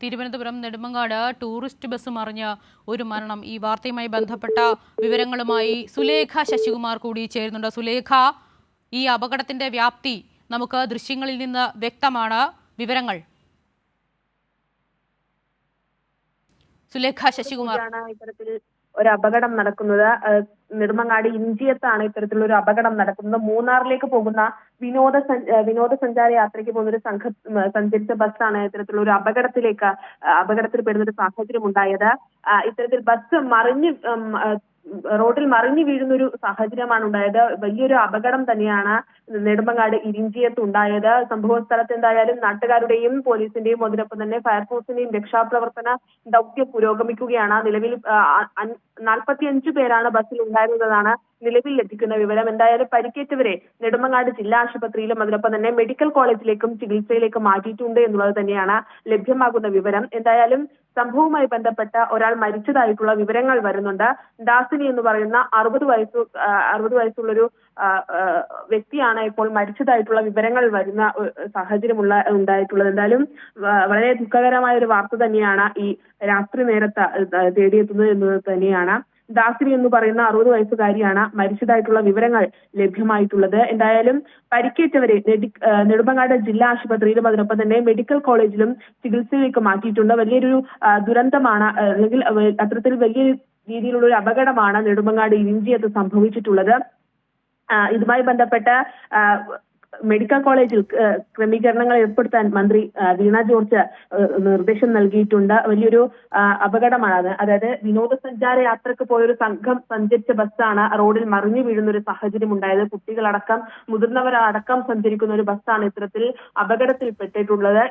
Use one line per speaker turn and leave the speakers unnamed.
Thiruvananthapuram Nedumangad tourist bus മറിഞ്ഞ് ഒരു മരണം. ഈ വാർത്തയുമായി ബന്ധപ്പെട്ട വിവരങ്ങളുമായി സുലേഖ ശശികുമാർ കൂടി ചേരുന്നുണ്ട്. സുലേഖ ഈ അപകടത്തിന്റെ വ്യാപ്തി നമുക്ക് ദൃശ്യങ്ങളിൽ നിന്ന് വ്യക്തമാണ്. വിവരങ്ങൾ. സുലേഖ ശശികുമാർ.
ഒരു അപകടം നടക്കുന്നത്. നെടുമങ്ങാട് ഇഞ്ചിയത്താണ് ഇത്തരത്തിലുള്ള ഒരു അപകടം നടക്കുന്നത്. മൂന്നാറിലേക്ക് പോകുന്ന വിനോദ സഞ്ച- വിനോദസഞ്ചാര യാത്രയ്ക്ക് പോകുന്ന ഒരു സംഘ സഞ്ചരിച്ച ബസ്സാണ് ഇത്തരത്തിലുള്ള ഒരു അപകടത്തിലേക്ക് അപകടത്തിൽ പെടുന്ന ഒരു സാഹചര്യം ഉണ്ടായത് ഇത്തരത്തിൽ ബസ് മറിഞ്ഞ് റോഡിൽ മറിഞ്ഞു വീഴുന്ന ഒരു സാഹചര്യമാണ് ഉണ്ടായത്. വലിയൊരു അപകടം തന്നെയാണ് നെടുമ്പങ്ങാട് ഇരിഞ്ചിയത്ത് ഉണ്ടായത് സംഭവ സ്ഥലത്ത് എന്തായാലും നാട്ടുകാരുടെയും പോലീസിന്റെയും അതിനൊപ്പം തന്നെ ഫയർഫോഴ്സിന്റെയും രക്ഷാപ്രവർത്തന ദൗത്യം പുരോഗമിക്കുകയാണ്. നിലവിൽ നാൽപ്പത്തിയഞ്ച് പേരാണ് ബസ്സിൽ ഉണ്ടായിരുന്നതാണ് നിലവിൽ ലഭിക്കുന്ന വിവരം എന്തായാലും പരിക്കേറ്റവരെ നെടുമങ്ങാട് ജില്ലാ ആശുപത്രിയിലും അതിനൊപ്പം തന്നെ മെഡിക്കൽ കോളേജിലേക്കും ചികിത്സയിലേക്ക് മാറ്റിയിട്ടുണ്ട് എന്നുള്ളത് തന്നെയാണ് ലഭ്യമാകുന്ന വിവരം. എന്തായാലും സംഭവവുമായി ബന്ധപ്പെട്ട ഒരാൾ മരിച്ചതായിട്ടുള്ള വിവരങ്ങൾ വരുന്നുണ്ട്. ദാസിനി എന്ന് പറയുന്ന അറുപത് വയസ്സു അറുപത് വയസ്സുള്ളൊരു വ്യക്തിയാണ് ഇപ്പോൾ മരിച്ചതായിട്ടുള്ള വിവരങ്ങൾ വരുന്ന സാഹചര്യമുള്ള ഉണ്ടായിട്ടുള്ളത്. എന്തായാലും വളരെ ദുഃഖകരമായ ഒരു വാർത്ത തന്നെയാണ് ഈ രാത്രി നേരത്ത് തേടിയെത്തുന്നത് എന്നത് തന്നെയാണ്. ദാസിനി എന്ന് പറയുന്ന അറുപത് വയസ്സുകാരിയാണ് മരിച്ചതായിട്ടുള്ള വിവരങ്ങൾ ലഭ്യമായിട്ടുള്ളത്. എന്തായാലും പരിക്കേറ്റവരെ നെടുമ്പങ്ങാട് ജില്ലാ ആശുപത്രിയിലും അതിനൊപ്പം തന്നെ മെഡിക്കൽ കോളേജിലും ചികിത്സയിലേക്ക് മാറ്റിയിട്ടുണ്ട്. വലിയൊരു ദുരന്തമാണ് അല്ലെങ്കിൽ അത്തരത്തിൽ വലിയ രീതിയിലുള്ള ഒരു അപകടമാണ് നെടുമങ്ങാട് ഇരിഞ്ചിയത്ത് സംഭവിച്ചിട്ടുള്ളത്. ഇതുമായി ബന്ധപ്പെട്ട് മെഡിക്കൽ കോളേജിൽ ക്രമീകരണങ്ങൾ ഏർപ്പെടുത്താൻ മന്ത്രി വീണ ജോർജ് നിർദ്ദേശം നൽകിയിട്ടുണ്ട്. വലിയൊരു അപകടമാണ് അതായത് വിനോദസഞ്ചാര യാത്രയ്ക്ക് പോയൊരു സംഘം സഞ്ചരിച്ച ബസ്സാണ് റോഡിൽ മറിഞ്ഞു വീഴുന്ന ഒരു സാഹചര്യം ഉണ്ടായത്. കുട്ടികളടക്കം മുതിർന്നവരടക്കം സഞ്ചരിക്കുന്ന ഒരു ബസ്സാണ് ഇത്തരത്തിൽ അപകടത്തിൽപ്പെട്ടിട്ടുള്ളത്.